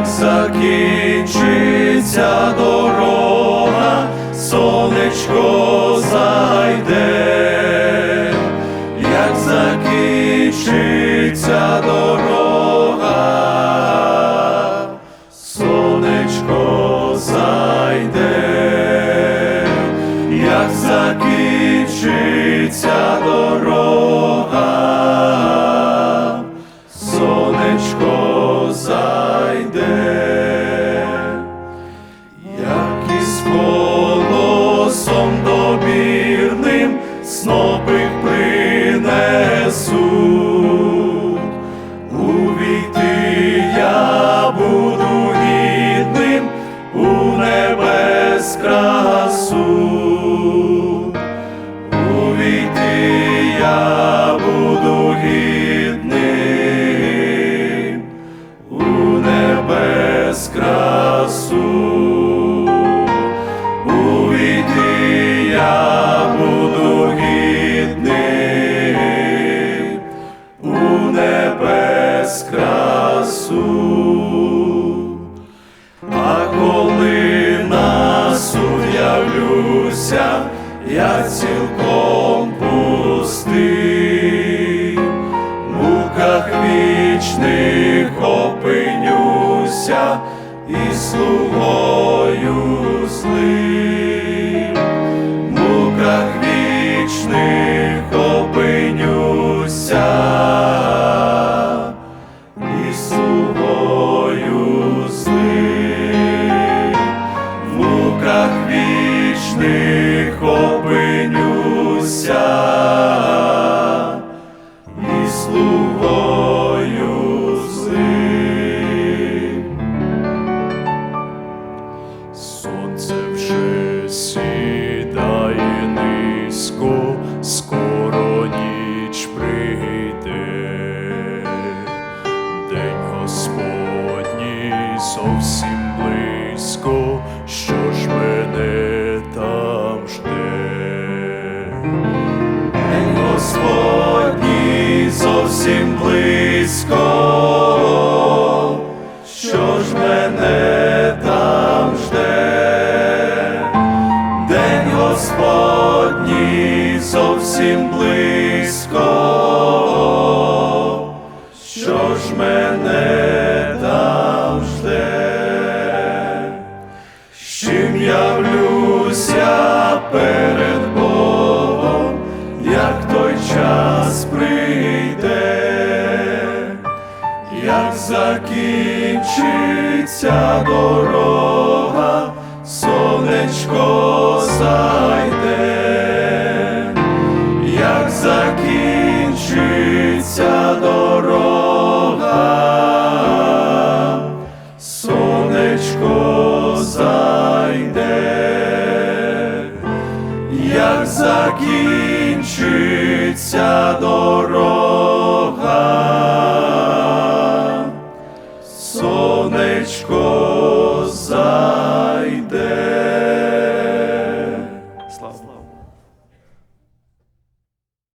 як закінчиться дорога, сонечко. Зайде, як із голосом добірним снопи принесуть, увійти я буду гідним у небес красу. Я цілком пустий, в муках вічних опинюся і слугою злим, низько, скоро ніч прийде. День Господній зовсім близько, що ж мене там жде. День Господній зовсім близько, що ж мене близько, що ж мене там жде, з чим явлюся перед Богом, як той час прийде, як закінчиться дорога, сонечко закінчиться дорога, сонечко зайде, як закінчиться.